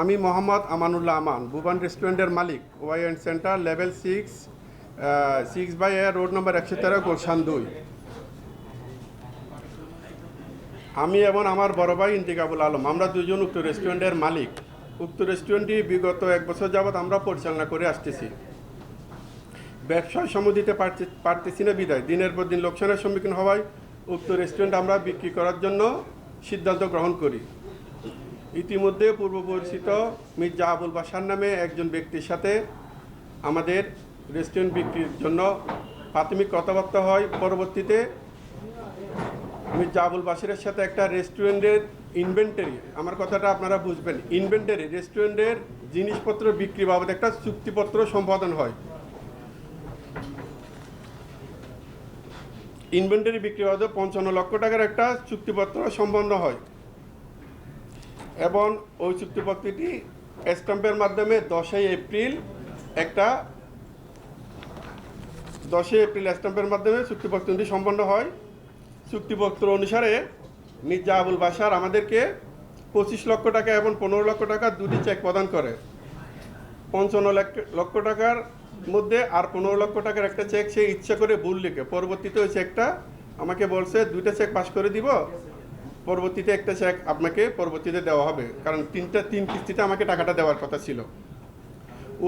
আমি মোহাম্মদ আমানুল্লাহ আমান, ভুবন রেস্টুরেন্টের মালিক Y and centre, level six six by A, road number একশো তেরো, গুলশান দুই। আমি এবং আমার বড় ভাই ইন্তিকাবুল আলম, আমরা দুজন উক্ত রেস্টুরেন্টের মালিক। উক্ত রেস্টুরেন্টটি বিগত এক বছর যাবৎ আমরা পরিচালনা করে আসতেছি। ব্যবসায় সময় দিতে পারতেছি না বিদায়। দিনের পর দিন লোকসানের সম্মুখীন হওয়ায় উক্ত রেস্টুরেন্ট আমরা বিক্রি করার জন্য সিদ্ধান্ত গ্রহণ করি। ইতিমধ্যে পূর্ব পরিচিত মির্জা আবুল বাসার নামে একজন ব্যক্তির সাথে আমাদের রেস্টুরেন্ট বিক্রির জন্য প্রাথমিক কথাবার্তা হয়। পরবর্তীতে মির্জা আবুল বাসিরের সাথে একটা রেস্টুরেন্টের ইনভেন্টারি আমার কথাটা আপনারা বুঝবেন ইনভেন্টারি রেস্টুরেন্টের জিনিসপত্র বিক্রি বাবদ একটা চুক্তিপত্র সম্পাদন হয়। ইনভেন্টারি বিক্রি বাবদ পঞ্চান্ন লক্ষ টাকার একটা চুক্তিপত্র সম্পন্ন হয়। এবং ওই চুক্তিপত্রটি স্ট্যাম্পের মাধ্যমে দশই এপ্রিল একটা দশই এপ্রিল স্ট্যাম্পের মাধ্যমে চুক্তিপত্রটি সম্পন্ন হয়। চুক্তিপত্র অনুসারে মির্জা আবুল বাসার আমাদেরকে পঁচিশ লক্ষ টাকা এবং পনেরো লক্ষ টাকা দুটি চেক প্রদান করে। পঞ্চান্ন লক্ষ- টাকার মধ্যে আর পনেরো লক্ষ টাকার একটা চেক সে ইচ্ছা করে ভুল লিখে। পরবর্তীতে ওই চেকটা আমাকে বলছে, দুইটা চেক পাস করে দিব পরবর্তীতে একটা চেক আপনাকে পরবর্তীতে দেওয়া হবে। কারণ তিনটা, তিন কিস্তিতে আমাকে টাকাটা দেওয়ার কথা ছিল।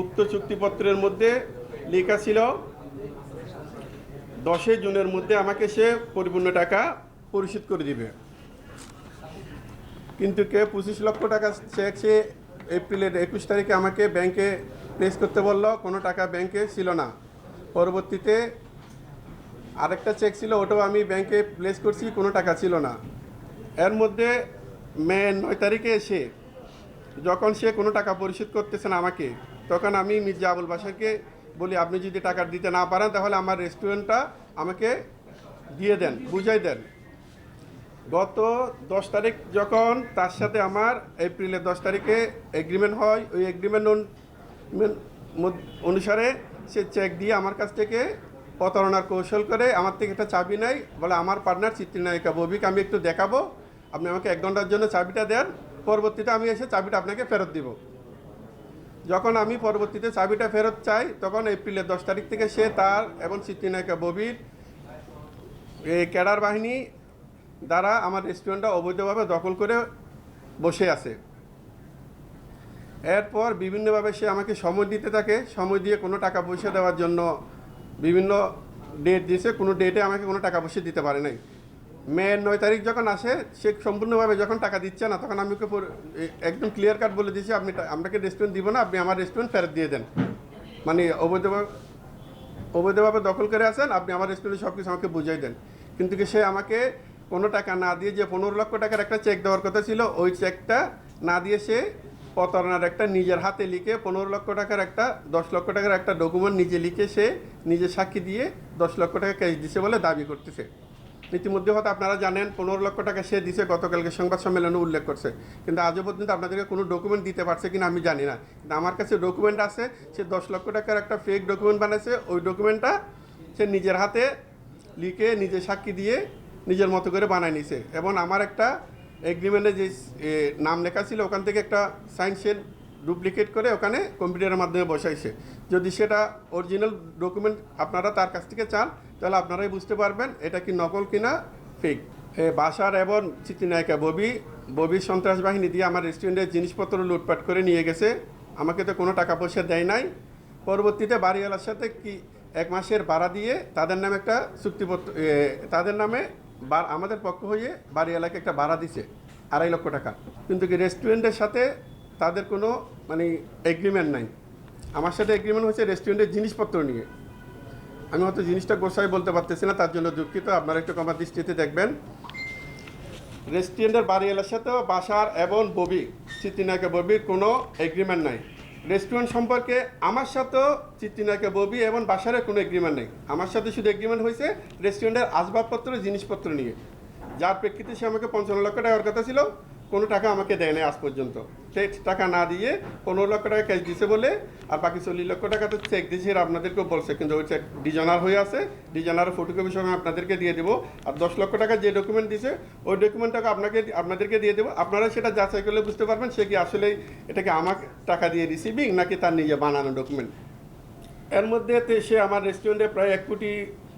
উক্ত চুক্তিপত্রের মধ্যে লেখা ছিল, দশই জুনের মধ্যে আমাকে সে পরিপূর্ণ টাকা পরিশোধ করে দিবে। কিন্তু কে? পঁচিশ লক্ষ টাকা চেক সে এপ্রিলের একুশ তারিখে আমাকে ব্যাংকে প্লেস করতে বলল, কোনো টাকা ব্যাংকে ছিল না। পরবর্তীতে আরেকটা চেক ছিল, ওটাও আমি ব্যাংকে প্লেস করছি, কোনো টাকা ছিল না। এর মধ্যে মে নয় তারিখে এসে যখন সে কোনো টাকা পরিশোধ করতেছে না আমাকে, তখন আমি মির্জা আবুল বাসারকে বলি, আপনি যদি টাকা দিতে না পারেন, তাহলে আমার রেস্টুরেন্টটা আমাকে দিয়ে দেন, বুঝাই দেন। গত দশ তারিখ যখন তার সাথে আমার এপ্রিলের দশ তারিখে এগ্রিমেন্ট হয়, ওই এগ্রিমেন্ট অনুসারে সে চেক দিয়ে আমার কাছ থেকে প্রতারণার কৌশল করে আমার থেকে একটা চাবি নেয়, বলে, আমার পার্টনার চিত্রনায়িকা ববিকে আমি একটু দেখাবো। আপনি আমাকে এক ঘণ্টার জন্য চাবিটা দেন, পরবর্তীতে আমি এসে চাবিটা আপনাকে ফেরত দিব। যখন আমি পরবর্তীতে চাবিটা ফেরত চাই, তখন এপ্রিলের দশ তারিখ থেকে সে তার এবং চিত্রনায়িকা ববির এই ক্যাডার বাহিনী দ্বারা আমার রেস্টুরেন্টটা অবৈধভাবে দখল করে বসে আছে। এরপর বিভিন্নভাবে সে আমাকে সময় দিতে থাকে, সময় দিয়ে কোনো টাকা পয়সা দেওয়ার জন্য বিভিন্ন ডেট দিয়েছে, কোনো ডেটে আমাকে কোনো টাকা পয়সা দিতে পারে নাই। মে নয় তারিখ যখন আসে, সে সম্পূর্ণভাবে যখন টাকা দিচ্ছে না, তখন আমি ওকে একদম ক্লিয়ার কাট বলে দিয়েছি, আপনি আপনাকে রেস্টুরেন্ট দিব না, আপনি আমার রেস্টুরেন্ট ফেরত দিয়ে দেন। মানে অবৈধভাবে অবৈধভাবে দখল করে আসেন, আপনি আমার রেস্টুরেন্টে সব কিছু আমাকে বুঝাই দেন। কিন্তু কি সে আমাকে কোনো টাকা না দিয়ে যে পনেরো লক্ষ টাকার একটা চেক দেওয়ার কথা ছিল, ওই চেকটা না দিয়ে সে প্রতারণার একটা নিজের হাতে লিখে পনেরো লক্ষ টাকার একটা, দশ লক্ষ টাকার একটা ডকুমেন্ট নিজে লিখে সে নিজে সাক্ষী দিয়ে দশ লক্ষ টাকা ক্যাশ দিছে বলে দাবি করতেছে। ইতিমধ্যে হয়তো আপনারা জানেন, পনেরো লক্ষ টাকা সে দিছে, গতকালকে সংবাদ সম্মেলনে উল্লেখ করছে। কিন্তু আজও পর্যন্ত আপনাদেরকে কোনো ডকুমেন্ট দিতে পারছে কিনা আমি জানি না। কিন্তু আমার কাছে ডকুমেন্ট আছে, সে দশ লক্ষ টাকার একটা ফেক ডকুমেন্ট বানাইছে, ওই ডকুমেন্টটা সে নিজের হাতে লিখে, নিজে সাক্ষী দিয়ে নিজের মতো করে বানায় নিছে। এবং আমার একটা এগ্রিমেন্টে যে নাম লেখা ছিল, ওখান থেকে একটা সাইন সাইন্সের ডুপ্লিকেট করে ওখানে কম্পিউটারের মাধ্যমে বসাইছে। যদি সেটা অরিজিনাল ডকুমেন্ট আপনারা তার কাছ থেকে চান, তাহলে আপনারাই বুঝতে পারবেন এটা কি নকল কিনা ফেক বাসার এবং চিত্রনায়িকা ববি ববি সন্ত্রাস বাহিনী দিয়ে আমার রেস্টুরেন্টের জিনিসপত্র লুটপাট করে নিয়ে গেছে। আমাকে তো কোনো টাকা পয়সা দেয় নাই। পরবর্তীতে বাড়িওয়ালার সাথে কি এক মাসের ভাড়া দিয়ে তাদের নামে একটা চুক্তিপত্র তাদের নামে আমাদের পক্ষ হয়ে বাড়িওয়ালাকে একটা ভাড়া দিছে, আড়াই লক্ষ টাকা। কিন্তু কি রেস্টুরেন্টের সাথে তাদের কোনো মানে এগ্রিমেন্ট নাই। আমার সাথে এগ্রিমেন্ট হচ্ছে রেস্টুরেন্টের জিনিসপত্র নিয়ে। আমি হয়তো জিনিসটা গোসাই বলতে পারতেছি না, তার জন্য দুঃখিত। আপনারা একটু আমার দৃষ্টিতে দেখবেন। রেস্টুরেন্টের বাড়ি বাড়িওয়ালার সাথেও বাসার এবং ববি, চিত্রিনায়কে ববির কোনো এগ্রিমেন্ট নাই। রেস্টুরেন্ট সম্পর্কে আমার সাথেও চিত্রিনায়কে ববি এবং বাসারের কোনো এগ্রিমেন্ট নেই। আমার সাথে শুধু এগ্রিমেন্ট হয়েছে রেস্টুরেন্টের আসবাবপত্র, জিনিসপত্র নিয়ে। যার প্রেক্ষিতে সে আমাকে পঞ্চান্ন লক্ষ টাকার কথা ছিল। কোনো টাকা আমাকে দেয় নাই আজ পর্যন্ত। সে টাকা না দিয়ে পনেরো লক্ষ টাকা ক্যাশ দিছে বলে, আর বাকি চল্লিশ লক্ষ টাকা তো চেক দিয়েছে এরা আপনাদেরকেও বলছে। কিন্তু ওই চেক ডিজাইনার হয়ে আছে ডিজাইনার ফটোকপি সঙ্গে আপনাদেরকে দিয়ে দেবো। আর দশ লক্ষ টাকা যে ডকুমেন্ট দিছে, ওই ডকুমেন্টটাকে আপনাকে, আপনাদেরকে দিয়ে দেবো। আপনারা সেটা যাচাই করলে বুঝতে পারবেন সে কি আসলে এটাকে আমাকে টাকা দিয়ে রিসিভিং নাকি তার নিজে বানানো ডকুমেন্ট এর মধ্যে সে আমার রেস্টুরেন্টে প্রায় এক কোটি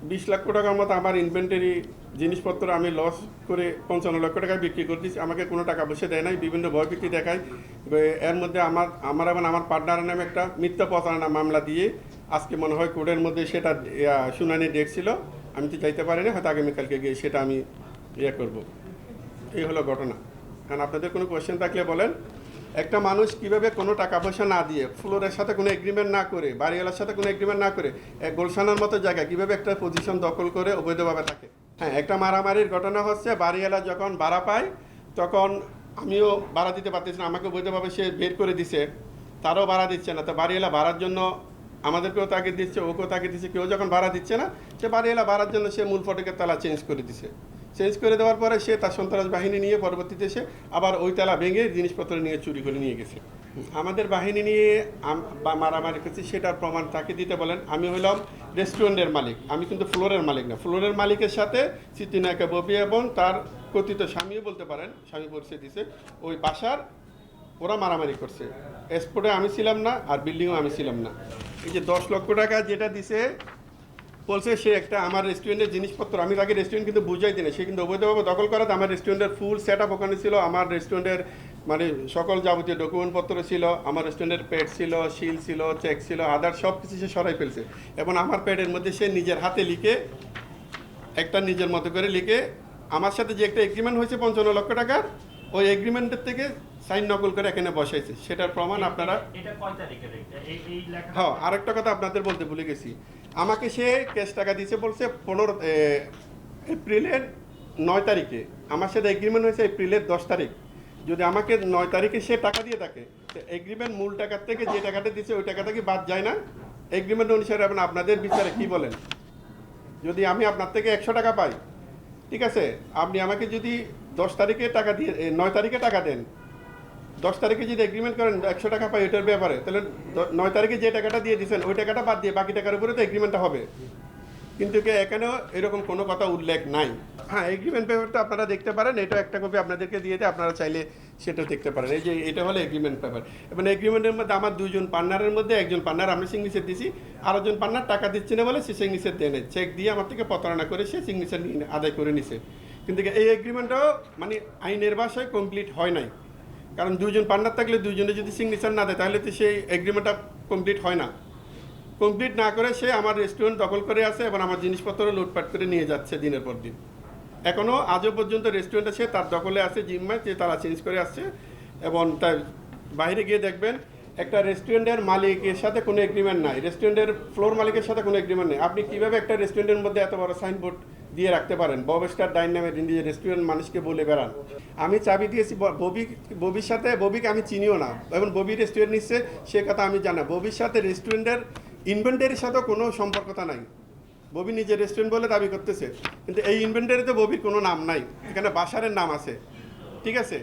বিশ লক্ষ টাকার মতো আমার ইনভেন্টারি জিনিসপত্র আমি লস করে পঞ্চান্ন লক্ষ টাকায় বিক্রি করে দিচ্ছি আমাকে কোনো টাকা বসে দেয় নাই, বিভিন্ন ভয়ভীতি দেখায়। এর মধ্যে আমার আমার এবং আমার পার্টনারের নামে একটা মিথ্যা প্রতারণা মামলা দিয়ে আজকে মনে হয় কোর্টের মধ্যে সেটা শুনানি ডেট ছিল। আমি তো যাইতে পারিনি, হয়তো আগামীকালকে গিয়ে সেটা আমি ইয়ে করব। এই হলো ঘটনা। কারণ আপনাদের কোনো কোয়েশ্চেন থাকলে বলেন। একটা মানুষ কীভাবে কোনো টাকা পয়সা না দিয়ে ফ্লোরের সাথে কোনো এগ্রিমেন্ট না করে, বাড়িওয়ালার সাথে কোনো এগ্রিমেন্ট না করে এক গোলশানার মতো জায়গায় কীভাবে একটা পজিশন দখল করে অবৈধভাবে থাকে? হ্যাঁ একটা মারামারির ঘটনা হচ্ছে, বাড়িওয়ালা যখন ভাড়া পায়, তখন আমিও ভাড়া দিতে পারতেছি না, আমাকে অবৈধভাবে সে বের করে দিছে, তারও ভাড়া দিচ্ছে না। তো বাড়িওয়ালা ভাড়ার জন্য আমাদেরকেও তাকে দিচ্ছে, ওকেও তাকে দিচ্ছে, কেউ যখন ভাড়া দিচ্ছে না, সে বাড়িওয়ালা ভাড়ার জন্য সে মূল ফটকের তালা চেঞ্জ করে দিছে। চেঞ্জ করে দেওয়ার পরে সে তার সন্ত্রাস বাহিনী নিয়ে পরবর্তীতে সে আবার ওই তালা ভেঙে জিনিসপত্র নিয়ে চুরি করে নিয়ে গেছে। আমাদের বাহিনী নিয়ে বা মারামারি করছি সেটার প্রমাণ তাকে দিতে বলেন। আমি হইলাম রেস্টুরেন্টের মালিক। আমি কিন্তু ফ্লোরের মালিক না। ফ্লোরের মালিকের সাথে চিত্তিনায়কা ববি এবং তার কথিত স্বামীও বলতে পারেন, স্বামী পরিচয় দিছে, ওই বাসার ওরা মারামারি করছে। এক্সপোর্টে আমি ছিলাম না আর বিল্ডিংও আমি ছিলাম না। এই যে দশ লক্ষ টাকা যেটা দিছে বলছে সে একটা আমার রেস্টুরেন্টের জিনিসপত্র আমি তাকে রেস্টুরেন্ট কিন্তু বুঝাই দিই না সে কিন্তু অবৈধভাবে দখল করাতে আমার রেস্টুরেন্টের ফুল সেট আপ ওখানে ছিল আমার রেস্টুরেন্টের মানে সকল যাবতীয় ডকুমেন্টপত্র ছিল আমার রেস্টুরেন্টের পেড ছিল শিল ছিল চেক ছিল আদার সব কিছু সে সরাই ফেলছে। এবং আমার পেডের মধ্যে সে নিজের হাতে লিখে একটা নিজের মতো করে লিখে আমার সাথে যে একটা এগ্রিমেন্ট হয়েছে পঞ্চান্ন লক্ষ টাকার ওই এগ্রিমেন্টের থেকে সাইন নকল করে এখানে বসাইছে। সেটার প্রমাণ আপনারা হ্যাঁ আরেকটা কথা আপনাদের বলতে ভুলে গেছি। আমাকে সে ক্যাশ টাকা দিয়েছে বলছে, পনেরো এপ্রিলের নয় তারিখে। আমার সাথে এগ্রিমেন্ট হয়েছে এপ্রিলের দশ তারিখ। যদি আমাকে নয় তারিখে সে টাকা দিয়ে থাকে এগ্রিমেন্ট মূল টাকার থেকে যে টাকাটা দিচ্ছে ওই টাকাটা কি বাদ যায় না? এগ্রিমেন্ট অনুসারে আপনি আপনাদের বিচারে কি বলেন? যদি আমি আপনার থেকে একশো টাকা পাই, ঠিক আছে? আপনি আমাকে যদি দশ তারিখে টাকা দিয়ে নয় তারিখে টাকা দেন দশ তারিখে যদি এগ্রিমেন্ট করেন, একশো টাকা পাই ওইটার ব্যাপারে, তাহলে নয় তারিখে যে টাকাটা দিয়ে দিয়েছেন, ওই টাকাটা বাদ দিয়ে বাকি টাকার উপরে তো এগ্রিমেন্টটা হবে। কিন্তু কে এখানেও এরকম কোনো কথা উল্লেখ নাই। হ্যাঁ এগ্রিমেন্ট পেপারটা আপনারা দেখতে পারেন, এটা একটা কপি আপনাদেরকে দিয়ে দেয়, আপনারা চাইলে সেটা দেখতে পারেন। এই যে, এটা হলো এগ্রিমেন্ট পেপার এবং এগ্রিমেন্টের মধ্যে আমার দুজন পার্টনারের মধ্যে একজন পার্টনার আমি সিগনেচার দিছি আর একজন পার্টনার টাকা দিচ্ছে না বলে সে সিগনেচার দেয় চেক দিয়ে আমার থেকে প্রতারণা করে সে সিগনেচার আদায় করে নিছে। কিন্তু এই এগ্রিমেন্টটাও মানে আইনের ভাষায় কমপ্লিট হয় নাই। কারণ দুজন পার্টনার থাকলে দুজনে যদি সিগনেচার না দেয়, তাহলে তো সেই এগ্রিমেন্টটা কমপ্লিট হয় না। কমপ্লিট না করে সে আমার রেস্টুরেন্ট দখল করে আছে এবং আমার জিনিসপত্র লুটপাট করে নিয়ে যাচ্ছে দিনের পর দিন। এখনও আজও পর্যন্ত রেস্টুরেন্টে সে তার দখলে আছে, জিম্মায় যে তারা চেঞ্জ করে আসছে এবং তার বাইরে গিয়ে দেখবেন একটা রেস্টুরেন্টের মালিকের সাথে কোনো এগ্রিমেন্ট নাই। রেস্টুরেন্টের ফ্লোর মালিকের সাথে কোনো এগ্রিমেন্ট নেই। আপনি কীভাবে একটা রেস্টুরেন্টের মধ্যে এত বড় সাইনবোর্ড দিয়ে রাখতে পারেন? বব স্টার ডাইন নামে দিয়ে রেস্টুরেন্ট মানুষকে বলে বেড়ান। আমি চাবি দিয়েছি ববি, ববির সাথে, ববিকে আমি চিনিও না। এবং ববি রেস্টুরেন্ট নিচ্ছে, সে কথা আমি জানা ববির সাথে রেস্টুরেন্টের ইনভেন্টারির সাথে কোনো সম্পর্কতা নাই। ববি নিজের রেস্টুরেন্ট বলে দাবি করতেছে। কিন্তু এই ইনভেন্টারিতে ববির কোনো নাম নাই। এখানে বাসারের নাম আছে। ঠিক আছে?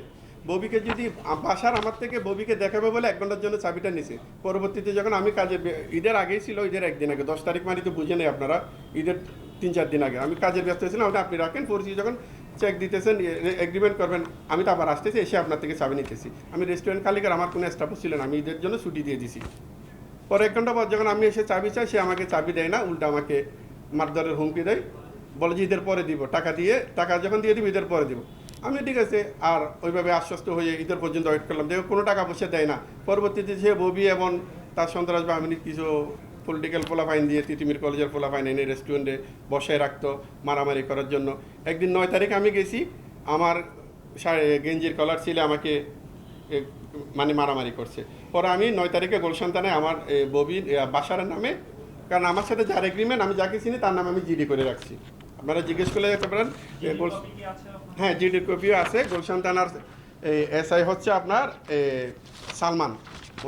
ববিকে যদি বাসার আমার থেকে ববিকে দেখাবে বলে এক ঘণ্টার জন্য চাবিটা নিছে। পরবর্তীতে যখন আমি কাজে ঈদের আগেই ছিল, ঈদের একদিন আগে, দশ তারিখ মানে তো বুঝে নেই আপনারা, ঈদের তিন চার দিন আগে। আমি কাজের ব্যস্ত ছিলাম ওটা আপনি রাখেন, পরিচিত যখন চেক দিতেছেন এগ্রিমেন্ট করবেন, আমি তো আবার আসতেছি, এসে আপনার থেকে চাবি নিতেছি। আমি রেস্টুরেন্ট কালিকার আমার কোনো স্টাফও ছিল না, আমি ঈদের জন্য ছুটি দিয়ে দিছি। পরে এক ঘণ্টা পর যখন আমি এসে চাবি চাই, সে আমাকে চাবি দেয় না, উল্টা আমাকে মারধরের হুমকি দেয়। বলে যে ঈদের পরে দিব, টাকা দিয়ে, টাকা যখন দিয়ে দিব, ঈদের পরে দিব। আমি ঠিক আছে আর ওইভাবে আশ্বস্ত হয়ে ঈদের পর্যন্ত ওয়েট করলাম। দেখো কোনো টাকা পয়সা দেয় না। পরবর্তীতে সে ববি এবং তার সন্ত্রাস বাহিনীর কিছু পলিটিক্যাল পোলাফাইন দিয়ে তিতিমির কলেজের পোলাফাইন এনে রেস্টুরেন্টে বসায় রাখতো মারামারি করার জন্য। একদিন নয় তারিখ আমি গেছি আমার গেঞ্জির কলার ছিল আমাকে মানে মারামারি করছে। পরে আমি নয় তারিখে গোলসন্তানে আমার এ, ববির এ, নামে কারণ আমার সাথে যার এগ্রিমেন্ট আমি যাকে চিনি তার নামে আমি জিডি করে রাখছি। আপনারা জিজ্ঞেস করলে দেখতে পারেন? হ্যাঁ জিডির কপিও আছে গুলশান থানার এসআই হচ্ছে আপনার সালমান।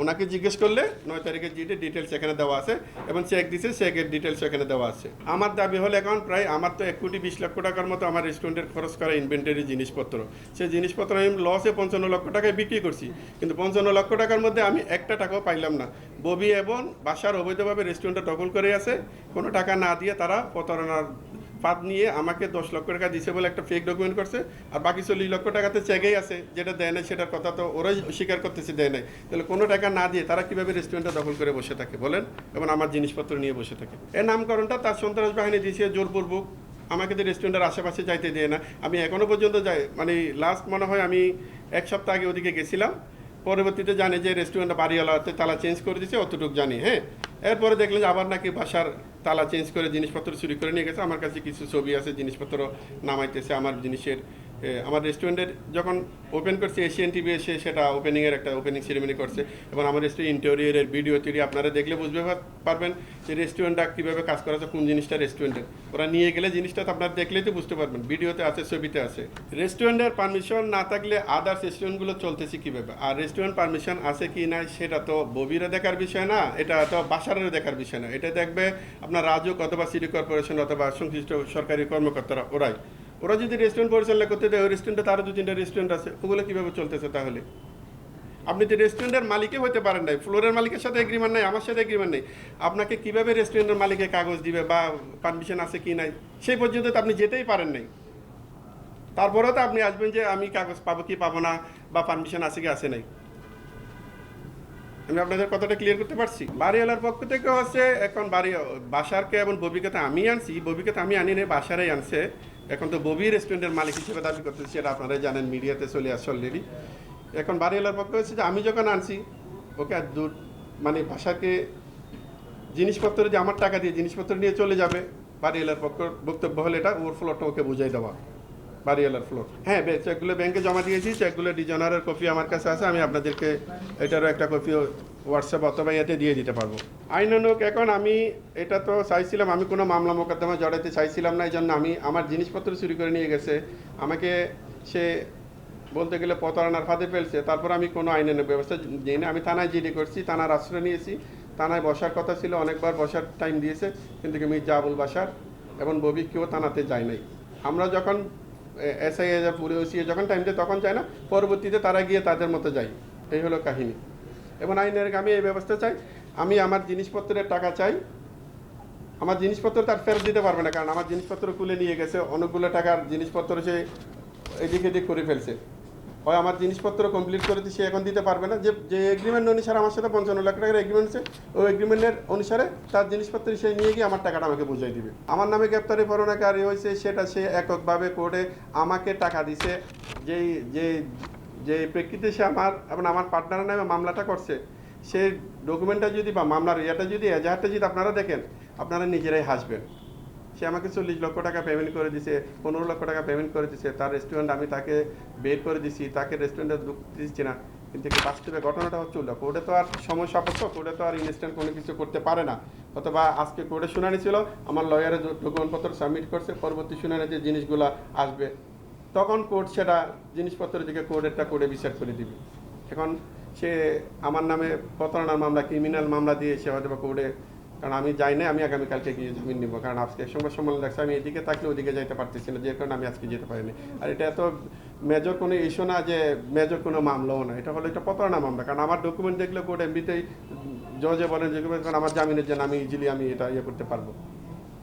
ওনাকে জিজ্ঞেস করলে নয় তারিখের জিটে ডিটেলস এখানে দেওয়া আছে এবং চেক দিছে চেকের ডিটেলস এখানে দেওয়া আছে। আমার দাবি হলো এখন প্রায় আমার তো এক কোটি বিশ লক্ষ টাকার মতো আমার রেস্টুরেন্টের খরচ করা ইনভেন্টারি জিনিসপত্র। সেই জিনিসপত্র আমি লসে পঞ্চান্ন লক্ষ টাকায় বিক্রি করছি। কিন্তু পঞ্চান্ন লক্ষ টাকার মধ্যে আমি একটা টাকাও পাইলাম না। ববি এবং বাসার অবৈধভাবে রেস্টুরেন্টটা দখল করে আছে। কোনো টাকা না দিয়ে তারা প্রতারণার ফাঁদ নিয়ে আমাকে দশ লক্ষ টাকা দিছে বলে একটা ফেক ডকুমেন্ট করছে, আর বাকি চল্লিশ লক্ষ টাকাতে চেকেই আছে, যেটা দেয় নাই সেটার কথা তো ওরাই স্বীকার করতেছে দেয় নাই। তাহলে কোনো টাকা না দিয়ে তারা কীভাবে রেস্টুরেন্টটা দখল করে বসে থাকে বলেন? এবং আমার জিনিসপত্র নিয়ে বসে থাকে। এর নামকরণটা তার সন্ত্রাস বাহিনী দিয়েছে জোরপূর্বক। আমাকে তো রেস্টুরেন্টের আশেপাশে যাইতে দেয় না। আমি এখনও পর্যন্ত যাই মানে লাস্ট মনে হয় আমি এক সপ্তাহ আগে ওদিকে গেছিলাম। পরবর্তীতে জানি যে রেস্টুরেন্টটা বাড়িওয়ালাতে তালা চেঞ্জ করে দিয়েছে, অতটুকু জানি হ্যাঁ? এরপরে দেখলেন যে আবার নাকি বাসার তালা চেঞ্জ করে জিনিসপত্র চুরি করে নিয়ে গেছে। আমার কাছে কিছু ছবি আছে, জিনিসপত্র নামাইতেছে, আমার জিনিসের আমার রেস্টুরেন্টের যখন ওপেন করছে এশিয়ান টিভি এসে সেটা ওপেনিংয়ের একটা ওপেনিং সেরেমনি করছে। এবং আমার রেস্টুরেন্ট ইন্টেরিয়রের ভিডিও তৈরি, আপনারা দেখলে বুঝতে পারবেন যে রেস্টুরেন্টটা কীভাবে কাজ করা কোন জিনিসটা রেস্টুরেন্টের ওরা নিয়ে গেলে জিনিসটা তো আপনারা দেখলেই তো বুঝতে পারবেন ভিডিওতে আছে, ছবিতে আছে। রেস্টুরেন্টের পারমিশন না থাকলে আদার্স রেস্টুরেন্টগুলো চলতেছে কীভাবে? আর রেস্টুরেন্ট পারমিশন আছে কি না সেটা তো ববিরও দেখার বিষয় না, এটা তো বাসারেরও দেখার বিষয় না। এটা দেখবে আপনার রাজুক অথবা সিটি কর্পোরেশন অথবা সংশ্লিষ্ট সরকারি কর্মকর্তারা, ওরাই। ওরা যদি রেস্টুরেন্ট পরিচালনা করতে দেয়, ওই রেস্টুরেন্টে তারও দু তিনটা রেস্টুরেন্ট আছে। ওগুলো কীভাবে চলতেছে তাহলে? আপনি তো রেস্টুরেন্টের মালিকে হতে পারেন নাই। ফ্লোরের মালিকের সাথে এগ্রিমেন্ট নাই, আমার সাথে এগ্রিমেন্ট নেই। আপনাকে কীভাবে রেস্টুরেন্টের মালিকে কাগজ দিবে বা পারমিশন আছে কি নাই? সেই পর্যন্ত তো আপনি যেতেই পারেন নাই। তারপরেও তো আপনি আসবেন যে, আমি কাগজ পাবো কি পাবো না বা পারমিশন আছে কি আছে নাই? আমি আপনাদের কথাটা ক্লিয়ার করতে পারছি? বাড়িওয়ালার পক্ষ থেকে হচ্ছে এখন বাড়ি, বাসারকে এবং ববিকে আমি আনছি। ববিকে আমি আনি নাই, বাসারাই আনছে। এখন তো ববি রেস্টুরেন্টের মালিক হিসেবে দাবি করতেছি সেটা আপনারাই জানেন, মিডিয়াতে চলে আসছে অলরেডি এখন বাড়িওয়ালার পক্ষে হচ্ছে যে, আমি যখন আনছি, ওকে আর দূর মানে ভাষাকে জিনিসপত্র যে আমার টাকা দিয়ে জিনিসপত্র নিয়ে চলে যাবে, বাড়িওয়ালার পক্ষ বক্তব্য হলে এটা, ওর ফ্লোরটা ওকে বুঝাই দেওয়া। বাড়িওয়ালার ফ্লোর হ্যাঁ চেকগুলো ব্যাংকে জমা দিয়েছি চেকগুলো ডিজনারের কপি আমার কাছে আছে, আমি আপনাদেরকে এটারও একটা কপি হোয়াটসঅ্যাপ অথবা ইয়েতে দিয়ে দিতে পারব। আইনানুক, এখন আমি এটা তো চাইছিলাম, আমি কোনো মামলা মোকদ্দমা জড়াইতে চাইছিলাম না এই জন্য আমি আমার জিনিসপত্র চুরি করে নিয়ে গেছে। আমাকে সে বলতে গেলে প্রতারণার ফাঁদে ফেলছে, তারপর আমি কোনো আইনানুক ব্যবস্থা দিই না। আমি থানায় জিডি করছি, থানার আশ্রয় নিয়েছি। থানায় বসার কথা ছিল, অনেকবার বসার টাইম দিয়েছে, কিন্তু মির্জা আবুল বাসার এবং ববি কেউ থানাতে যায় নাই। আমরা যখন এসআই যা পুরে ওসিএ যখন টাইম দেয় তখন চায় না, পরবর্তীতে তারা গিয়ে তাদের মতো যায়। এই হলো কাহিনী। এবং আইনের আমি এই ব্যবস্থা চাই, আমি আমার জিনিসপত্রের টাকা চাই, আমার জিনিসপত্র তার ফেরত দিতে পারবে না, কারণ আমার জিনিসপত্র খুলে নিয়ে গেছে, অনেকগুলো টাকার জিনিসপত্র সে এদিক এদিক করে ফেলছে। হয় আমার জিনিসপত্র কমপ্লিট করে সে এখন দিতে পারবে না। যে যে এগ্রিমেন্ট অনুসারে আমার সাথে পঞ্চান্ন লাখ টাকার এগ্রিমেন্ট আছে, ওই এগ্রিমেন্টের অনুসারে তার জিনিসপত্র সে নিয়ে গিয়ে আমার টাকাটা আমাকে বুঝাই দিবে। আমার নামে গ্রেপ্তারি পরোনাকারী হয়েছে, সেটা সে এককভাবে করে আমাকে টাকা দিছে। যেই যে যে প্রেক্ষিতে সে আমার এবং আমার পার্টনারের নামে মামলাটা করছে, সেই ডকুমেন্টটা যদি বা মামলার ইয়েটা যদি এজাহারটা যদি আপনারা দেখেন, আপনারা নিজেরাই হাসবেন। সে আমাকে চল্লিশ লক্ষ টাকা পেমেন্ট করে দিছে, পনেরো লক্ষ টাকা পেমেন্ট করে দিছে। তার রেস্টুরেন্ট আমি তাকে বের করে দিছি, তাকে রেস্টুরেন্টে ঢুকতে দিচ্ছি না। কিন্তু বাস্তবে ঘটনাটা হচ্ছে উল্টো। কোর্টে তো আর সময় সাপেক্ষ, কোর্টে তো আর ইনস্ট্যান্ট কোনো কিছু করতে পারে না। অথবা আজকে কোর্টে শুনানি ছিল, আমার লয়ারের ডকুমেন্টপত্র সাবমিট করছে, পরবর্তী শুনানি যে জিনিসগুলো আসবে, তখন কোর্ট সেটা জিনিসপত্রের দিকে কোর্টেরটা কোর্টে বিচার করে দিবে। এখন সে আমার নামে প্রতারণার মামলা ক্রিমিনাল মামলা দিয়ে সে হয়তো কোর্টে কারণ আমি যাই না আমি আগামীকালকে গিয়ে জামিন নিব। কারণ আজকে সংবাদ সম্মেলন দেখছি আমি এদিকে থাকলে ওদিকে যাইতে পারতেছি না, যে কারণে আমি আজকে যেতে পারিনি। আর এটা এত মেজর কোনো ইস্যু না যে মেজর কোনো মামলাও না। এটা হলো একটা প্রতারণা মামলা। কারণ আমার ডকুমেন্ট দেখলে কোর্ট এমনিতেই জজে বলেন, যে কারণ আমার জামিনের জন্য আমি ইজিলি আমি এটা ইয়ে করতে পারব।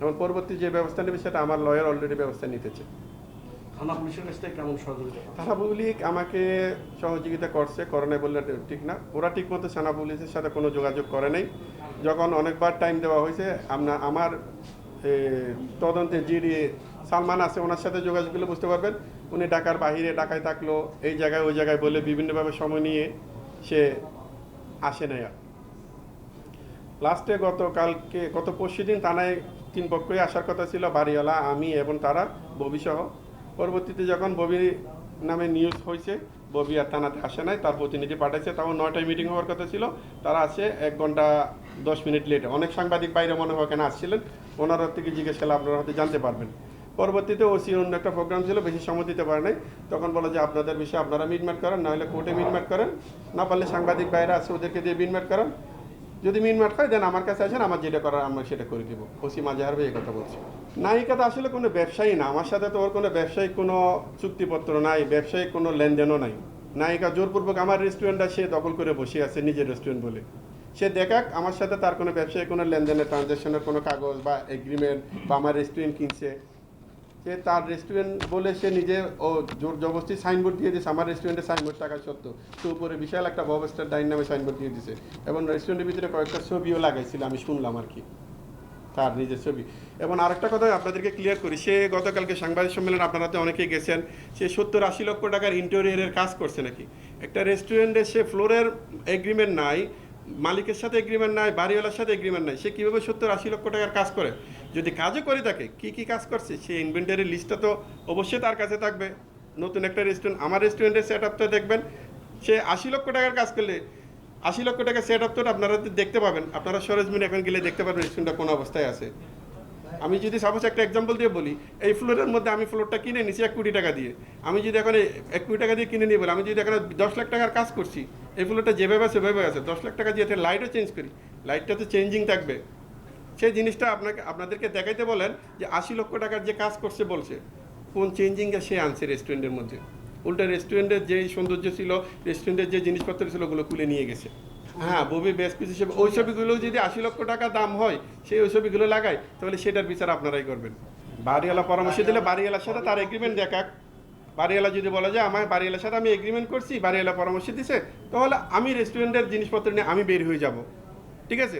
এবং পরবর্তী যে ব্যবস্থা নেবে, সেটা আমার লয়ার অলরেডি ব্যবস্থা নিতেছে। থানা পুলিশের কাছ থেকে কেমন সহযোগিতা? থানা পুলিশ আমাকে সহযোগিতা করছে করে নাই বললে ঠিক না। ওরা ঠিক মতো থানা পুলিশের সাথে কোনো যোগাযোগ করে নাই। যখন অনেকবার টাইম দেওয়া হয়েছে, আমরা, আমার তদন্তে জিডি সালমান আছে, ওনার সাথে যোগাযোগ করলে বুঝতে পারবেন, উনি ঢাকার বাহিরে ঢাকায় থাকল, এই জায়গায়, ওই জায়গায় বলে বিভিন্নভাবে সময় নিয়ে সে আসে নাই আর। লাস্টে গতকালকে, গত পরশু দিন থানায় তিন পক্ষই আসার কথা ছিল, বাড়িওয়ালা, আমি এবং তারা ববি সহ পরবর্তীতে যখন ববি নামে নিউজ হয়েছে, ববি আর থানাতে আসে নাই, তার প্রতিনিধি পাঠাইছে তাও নয়টায় মিটিং হওয়ার কথা ছিল, তারা আসে এক ঘণ্টা দশ মিনিট লেট অনেক সাংবাদিক বাইরে মনে হয় কেন আসছিলেন, ওনার থেকে জিজ্ঞেস করলে আপনারা হয়তো জানতে পারবেন। পরবর্তীতে ওসি অন্য একটা প্রোগ্রাম ছিল, বেশি সময় দিতে পারে নাই, তখন বলো যে আপনাদের বিষয়ে আপনারা মিটমাট করেন, নাহলে কোর্টে মিটমাট করেন, না পারলে সাংবাদিক বাইরে আছে ওদেরকে দিয়ে মিটমাট করেন। যদি মিটমাট হয় দেন আমার কাছে আসেন, আমার যেটা করার, আমরা সেটা করে দিব। ওসি ভাই এই কথা বলছে। নায়িকা তো আসলে কোনো ব্যবসায়ী না, আমার সাথে তো ওর কোনো ব্যবসায়িক কোনো চুক্তিপত্র নাই, ব্যবসায়িক কোনো লেনদেনও নাই। নায়িকা জোরপূর্বক আমার রেস্টুরেন্টটা সে দখল করে বসে আছে নিজের রেস্টুরেন্ট বলে। সে দেখাক, আমার সাথে তার কোনো ব্যবসায়িক কোনো লেনদেনের ট্রানজ্যাকশনের কোনো কাগজ বা এগ্রিমেন্ট বা আমার রেস্টুরেন্ট কিনছে। সে তার রেস্টুরেন্ট বলে সে নিজে, ও জোর জবরদস্তি সাইনবোর্ড দিয়ে দিয়েছে, আমার রেস্টুরেন্টে সাইনবোর্ড টাকা সত্ত্বেও। তো উপরে বিশাল একটা ববস্টার ডাইন নামে সাইনবোর্ড দিয়ে দিয়েছে। এবং রেস্টুরেন্টের ভিতরে কয়েকটা ছবিও লাগাইছিল, আমি শুনলাম আর কি, তার নিজের ছবি। এবং আরেকটা কথা আপনাদেরকে ক্লিয়ার করি, সে গতকালকে সাংবাদিক সম্মেলন আপনারা তো অনেকেই গেছেন, সে সত্তর আশি লক্ষ টাকার ইন্টেরিয়ারের কাজ করছে নাকি? একটা রেস্টুরেন্টে সে ফ্লোরের এগ্রিমেন্ট নাই মালিকের সাথে এগ্রিমেন্ট নাই, বাড়িওয়ালার সাথে এগ্রিমেন্ট নাই, সে কীভাবে সত্তর আশি লক্ষ টাকার কাজ করে? যদি কাজও করে থাকে, কি কি কাজ করছে? সে ইনভেন্টারির লিস্টটা তো অবশ্যই তার কাছে থাকবে। নতুন একটা রেস্টুরেন্ট আমার রেস্টুরেন্টের সেট আপ তো দেখবেন, সে আশি লক্ষ টাকার কাজ করলে, আশি লক্ষ টাকার সেট আপ তো আপনারা দেখতে পাবেন। আপনারা সরেজমিন এখন গেলে দেখতে পাবেন রেস্টুরেন্টটা কোন অবস্থায় আছে। আমি যদি সাপোজ একটা এক্সাম্পল দিয়ে বলি, এই ফ্লোরের মধ্যে আমি ফ্লোরটা কিনে নিছি এক কোটি টাকা দিয়ে। আমি যদি এখন এক কোটি টাকা দিয়ে কিনে নিয়ে বলি, আমি যদি এখানে দশ লাখ টাকার কাজ করছি, এই ফ্লোরটা যেভাবে সেভাবে আছে। দশ লাখ টাকা দিয়ে একটা লাইটও চেঞ্জ করি। লাইটটা তো চেঞ্জিং থাকবে। সেই জিনিসটা আপনাকে, আপনাদেরকে দেখাইতে বলেন যে আশি লক্ষ টাকার যে কাজ করছে বলছে, কোন চেঞ্জিংটা সে আনছে রেস্টুরেন্টের মধ্যে? উল্টা রেস্টুরেন্টের যে সৌন্দর্য ছিল রেস্টুরেন্টের যে জিনিসপত্র ছিল, ওগুলো খুলে নিয়ে গেছে। হ্যাঁ ববি বেস্ট পিস হিসেবে ওই ছবিগুলো যদি আশি লক্ষ টাকা দাম হয় সেই ওই ছবিগুলো লাগায় তাহলে সেটার বিচার আপনারাই করবেন। বাড়িওয়ালা পরামর্শ দিলে বাড়িওয়ালার সাথে তার এগ্রিমেন্ট দেখাক। বাড়িওয়ালা যদি বলা যায় আমার বাড়িওয়ালার সাথে আমি এগ্রিমেন্ট করছি বাড়িওয়ালা পরামর্শ দিছে তাহলে আমি রেস্টুরেন্টের জিনিসপত্র নিয়ে আমি বের হয়ে যাব। ঠিক আছে?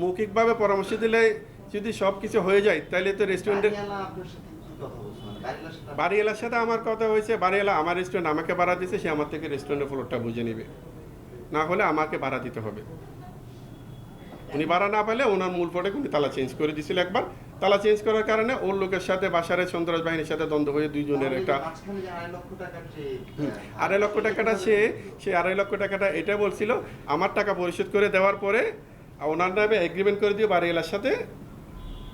মৌখিকভাবে পরামর্শ দিলে যদি সব কিছু হয়ে যায় তাহলে তো রেস্টুরেন্টের? মানে বাড়িওয়ালার সাথে বাড়িওয়ালার সাথে আমার কথা হয়েছে বাড়িওয়ালা আমার রেস্টুরেন্ট আমাকে ভাড়া দিয়েছে সে আমার থেকে রেস্টুরেন্টের ফ্লোরটা বুঝে নেবে। না হলে আমাকে ভাড়া দিতে হবে। উনি ভাড়া না পেলে ওনার মূল ফটকে উনি তালা চেঞ্জ করে দিয়েছিল একবার। তালা চেঞ্জ করার কারণে ওর লোকের সাথে বাসারের সন্ত্রাস বাহিনীর সাথে দ্বন্দ্ব হয়ে দুইজনের একটা আড়াই লক্ষ টাকাটা সে সে আড়াই লক্ষ টাকাটা এটা বলছিল আমার টাকা পরিশোধ করে দেওয়ার পরে ওনার নামে এগ্রিমেন্ট করে দিয়ে বাড়িওয়ালার সাথে।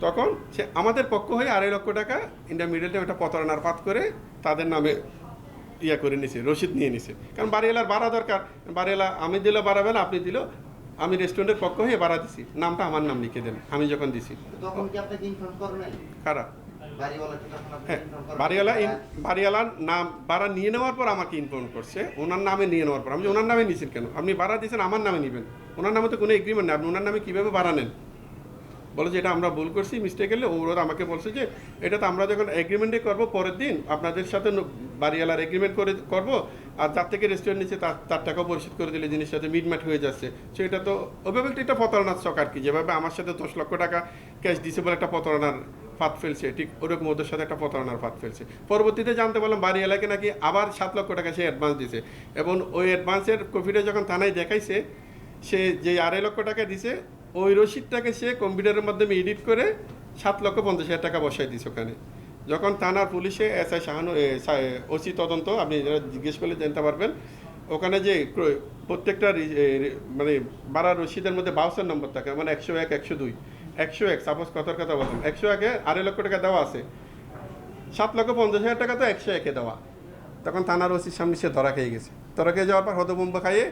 তখন সে আমাদের পক্ষ হয়ে আড়াই লক্ষ টাকা ইন্ডিয়া মিডিয়াতে একটা প্রতারণার পাত করে তাদের নামে ইয়া করে নিছে রসিদ নিয়ে নিছে। কারণ বাড়িওয়ালার বাড়া দরকার। বাড়িওয়ালা আমি দিলে বাড়াবেন আপনি দিল আমি রেস্টুরেন্টের পক্ষ হয়ে বাড়া দিছি। নামটা আমার নাম লিখে দেন আমি যখন দিছি। করে? হ্যাঁ বাড়িওয়ালা? বাড়িওয়ালার নাম ভাড়া নিয়ে নেওয়ার পর আমাকে ইনফর্ম করছে ওনার নামে নিয়ে নেওয়ার পর। আমি ওনার নামে নিয়েছেন কেন? আপনি ভাড়া দিয়েছেন আমার নামে নেবেন। ওনার নামে তো কোনো এগ্রিমেন্ট নেই আপনি ওনার নামে কীভাবে ভাড়া নেন? বলে যে এটা আমরা ভুল করছি মিস্টেক এলে ওরা আমাকে বলছে যে এটা তো আমরা যখন এগ্রিমেন্টে করব, পরের দিন আপনাদের সাথে বাড়িওয়ালার এগ্রিমেন্ট করে করব, আর যার থেকে রেস্টুরেন্ট নিচ্ছে তার তার টাকাও পরিশোধ করে দিলে জিনিসের সাথে মিটমাট হয়ে যাচ্ছে। সো এটা তো ওভাবে একটা প্রতারণার চক আর কি, যেভাবে আমার সাথে দশ লক্ষ টাকা ক্যাশ দিছে বলে একটা প্রতারণার ফাঁদ ফেলছে, ঠিক ওরকম ওদের সাথে একটা প্রতারণার ফাঁদ ফেলছে। পরবর্তীতে জানতে পারলাম বাড়ি এলাকে নাকি আবার সাত লক্ষ টাকা সে অ্যাডভান্স দিছে। এবং ওই অ্যাডভান্সের কপিটা যখন থানায় দেখাইছে, সে যে আড়াই লক্ষ টাকা দিছে ওই রসিদটাকে সে কম্পিউটারের মাধ্যমে এডিট করে সাত লক্ষ পঞ্চাশ হাজার টাকা বসাই দিছে ওখানে। যখন থানার পুলিশে এস আই শাহানু ওসি তদন্ত, আপনি যারা জিজ্ঞেস করলে জানতে পারবেন, ওখানে যে প্রত্যেকটা মানে বাড়ার রসিদের মধ্যে বাউসের নম্বর থাকে মানে একশো এক, একশো দুই, একশো এক, সাপোজ কথার কথা বললাম, একশো একে আড়াই লক্ষ টাকা দেওয়া আছে। সাত লক্ষ পঞ্চাশ হাজার টাকা তো একশো একে দেওয়া। তখন থানার ওসির সামনে সে ধরা খেয়ে গেছে। ধরা খেয়ে যাওয়ার পর হতবম্ব খাইয়ে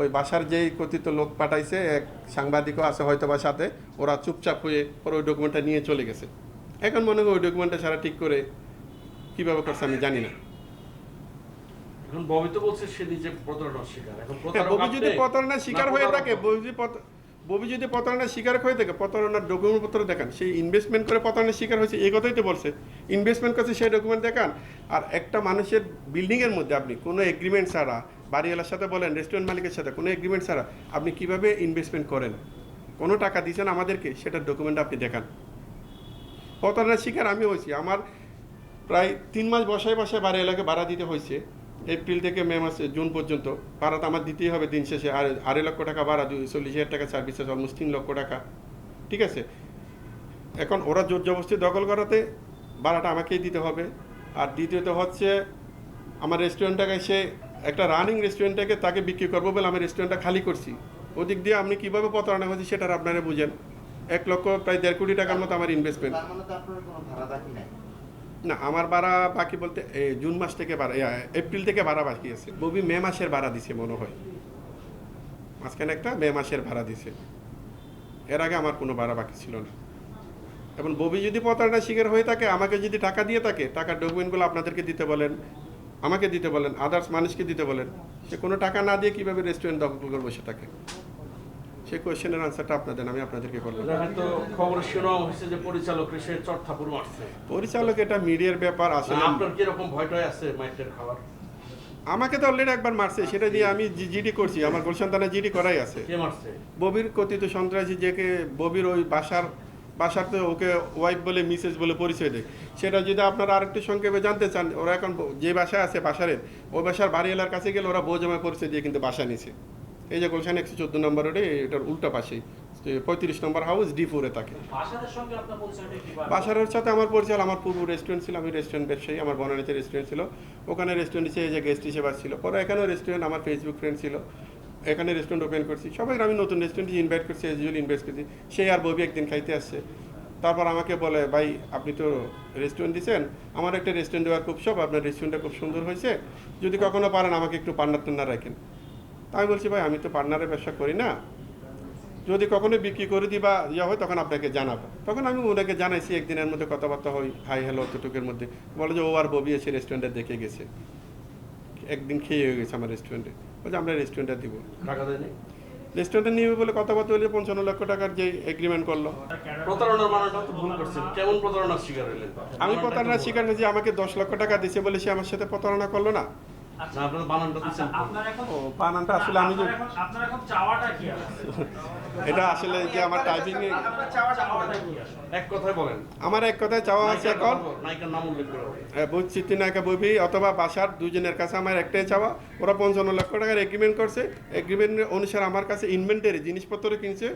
ওই বাসার যেই কথিত লোক পাঠাইছে এক সাংবাদিকও আছে হয়তো বা সাথে ওরা চুপচাপ হয়ে ওর ওই ডকুমেন্টটা নিয়ে চলে গেছে। এখন মনে হয় ওই ডকুমেন্টটা সারা ঠিক করে কীভাবে করছে আমি জানি না। এখন ববি তো বলছে সে নিজে প্রতারণার শিকার। এখন হ্যাঁ, ববি যদি প্রতারণার শিকার হয়ে থাকে ববি যদি ববি যদি প্রতারণার শিকার হয়ে থাকে প্রতারণার ডকুমেন্ট পত্র দেখান। সেই ইনভেস্টমেন্ট করে প্রতারণার শিকার হয়েছে এই কথাই তো বলছে। ইনভেস্টমেন্ট করছে সেই ডকুমেন্ট দেখান। আর একটা মানুষের বিল্ডিংয়ের মধ্যে আপনি কোনো এগ্রিমেন্ট ছাড়া বাড়িওয়ালার সাথে বলেন রেস্টুরেন্ট মালিকের সাথে, কোনো এগ্রিমেন্ট ছাড়া। আপনি কীভাবে ইনভেস্টমেন্ট করেন? কোনো টাকা দিয়েছেন আমাদেরকে? সেটার ডকুমেন্ট আপনি দেখান। প্রতারণার শিকার আমি হয়েছি। আমার প্রায় তিন মাস বসায় বসায় বাড়ি এলাকা ভাড়া দিতে হয়েছে। এপ্রিল থেকে মে মাসে, জুন পর্যন্ত। ভাড়া তো আমার দিতেই হবে দিন শেষে। আর আড়াই লক্ষ টাকা ভাড়া, দুই চল্লিশ হাজার টাকা সার্ভিস আছে অলমোস্ট তিন লক্ষ টাকা। ঠিক আছে? এখন ওরা জোর জবরদস্তি দখল করাতে ভাড়াটা আমাকেই দিতে হবে। আর দ্বিতীয়ত হচ্ছে, আমার রেস্টুরেন্টটাকে সে একটা রানিং রেস্টুরেন্টটাকে তাকে বিক্রি করব বলে আমি রেস্টুরেন্টটা খালি করছি। ওদিক দিয়ে আপনি কীভাবে প্রতারণা হয়েছে সেটার আপনারা বুঝেন। এক লক্ষ প্রায় দেড় কোটি টাকার মতো আমার ইনভেস্টমেন্ট মানে নাই। না আমার ভাড়া বাকি বলতে জুন মাস থেকে ভাড়া এপ্রিল থেকে ভাড়া বাকি আছে। ববি মে মাসের ভাড়া দিছে মনে হয়। মাঝখানে একটা মে মাসের ভাড়া দিছে। এর আগে আমার কোনো ভাড়া বাকি ছিল না। এখন ববি যদি প্রতারণার শিকার হয়ে থাকে আমাকে যদি টাকা দিয়ে থাকে টাকার ডকুমেন্টগুলো আপনাদেরকে দিতে বলেন। আমাকে দিতে বলেন আদার্স মানুষকে দিতে বলেন সে কোনো টাকা না দিয়ে কীভাবে রেস্টুরেন্ট দখল করে বসে থাকে সেই কোয়েশ্চেনের আনসারটা আপনাদের আমি আপনাদেরকে করলাম হয়েছে যে পরিচালক মারছে এটা মিডিয়ার ব্যাপার আসলে আপনার কীরকম ভয়টয় আছে মাইটের খাবার আমাকে তো অলরেডি একবার মারছে সেটা দিয়ে আমি জিডি করছি আমার গুলশান থানায় জিডি করাই আছে। কে মারছে? ববির কথিত সন্ত্রাসী যেকে ববির ওই বাসার বাসার তো ওকে ওয়াইফ বলে মিসেস বলে পরিচয় দেয়। সেটা যদি আপনারা আরেকটু সংক্ষেপে জানতে চান ওরা এখন যে বাসায় আছে বাসারের ওই বাসার বাড়িওয়ালার কাছে গেলে ওরা জমা পরিচয় দিয়ে কিন্তু বাসা নিছে এই যে গুলশান একশো চোদ্দ নম্বর রোডে এটার উল্টা পাশেই। পঁয়ত্রিশ নম্বর হাউস ডি ফোরে থাকে। বাসারের সাথে আমার পরিচয় আমার পূর্ব রেস্টুরেন্ট ছিল আমি রেস্টুরেন্ট ব্যবসায়ী আমার বনানীতে রেস্টুরেন্ট ছিল। ওখানে রেস্টুরেন্ট হিসেবে যে গেস্ট হিসেবে ছিল পরে এখানেও রেস্টুরেন্ট আমার ফেসবুক ফ্রেন্ড ছিল। এখানে রেস্টুরেন্ট ওপেন করছি। সবাই আমি নতুন রেস্টুরেন্টে ইনভাইট করছি এজ ইউজুয়াল ইনভাইট করছি। সে আর ববি একদিন খাইতে আসছে। তারপর আমাকে বলে, ভাই, আপনি তো রেস্টুরেন্ট দিচ্ছেন আমার একটা রেস্টুরেন্ট দেওয়ার খুব শখ, আপনার রেস্টুরেন্টটা খুব সুন্দর হয়েছে। যদি কখনো পারেন, আমাকে একটু পার্টনার টান্নার রাখেন। তা আমি বলছি, ভাই, আমি তো পার্টনারের ব্যবসা করি না। যদি কখনো বিক্রি করে দিই বা ইয়া হয়, তখন আপনাকে জানাব। তখন আমি ওনাকে জানাইছি, একদিনের মধ্যে কথাবার্তা হয়, হাই হ্যালো অতটুকের মধ্যে। বলে যে, ও আর ববি এসে রেস্টুরেন্টে দেখে গেছে। একদিন খেয়ে হয়ে গেছে আমার রেস্টুরেন্টে বলছে আমরা রেস্টুরেন্টটা দিব। টাকা দেয়নি? রেস্টুরেন্টে নিবে বলে কথাবার্তা বলে পঞ্চান্ন লক্ষ টাকার যে এগ্রিমেন্ট করল। প্রতারণার মানাটা তো ভুল করছেন। কেমন প্রতারণার শিকার হলেন? আমি প্রতারণার শিকার হয়েছি আমাকে দশ লক্ষ টাকা দিছে বলে সে আমার সাথে প্রতারণা করল না। বানানটা আচ্ছা দিচ্ছেন আপনার এখন ও বানানটা আসলে আমি যে আপনার এখন আপনার এখন চাওয়াটা কি আছে? এটা আসলে যে আমার টাইপিং এক কথায় বলেন। আমার এক কথায় চাওয়া আছে এখন। বুধ চিত্রনায়িকা ববি অথবা বাসার দুজনের কাছে আমার একটাই চাওয়া। ওরা পঞ্চান্ন লক্ষ টাকার এগ্রিমেন্ট করছে। এগ্রিমেন্ট অনুসারে আমার কাছে ইনভেন্টারি জিনিসপত্র কিনছে।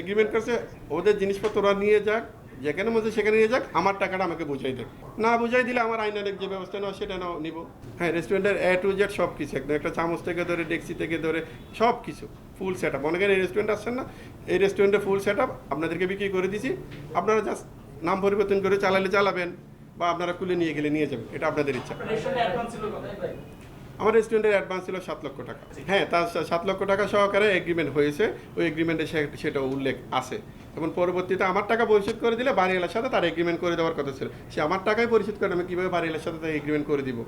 এগ্রিমেন্ট করছে। ওদের জিনিসপত্র ওরা নিয়ে যাক। যেখানে মধ্যে সেখানে নিয়ে যাক, আমার টাকাটা আমাকে বুঝাই দেয় না বুঝাই দিলে আমার আইনারিক যে ব্যবস্থা নেওয়া সেটা নাও নিব। হ্যাঁ রেস্টুরেন্টের এ টু জেড সব কিছু একদম। একটা চামচ থেকে ধরে ডেক্সি থেকে ধরে সব কিছু ফুল সেট আপ অনেকের এই রেস্টুরেন্ট আসছেন না? এই রেস্টুরেন্টে ফুল সেট আপ আপনাদেরকে বিক্রি করে দিছি। আপনারা জাস্ট নাম পরিবর্তন করে চালালে চালাবেন বা আপনারা খুলে নিয়ে গেলে নিয়ে যাবেন। এটা আপনাদের ইচ্ছা। আমার স্টুডেন্টের অ্যাডভান্স ছিল সাত লক্ষ টাকা। হ্যাঁ তার সাত লক্ষ টাকা সহকারে এগ্রিমেন্ট হয়েছে। ওই এগ্রিমেন্টে সেটা উল্লেখ আছে। এবং পরবর্তীতে আমার টাকা পরিশোধ করে দিলে বাড়িওয়ালার সাথে তার এগ্রিমেন্ট করে দেওয়ার কথা ছিল। সে আমার টাকাই পরিশোধ করে আমি কীভাবে বাড়িওয়ালার সাথে তার এগ্রিমেন্ট করে দিব?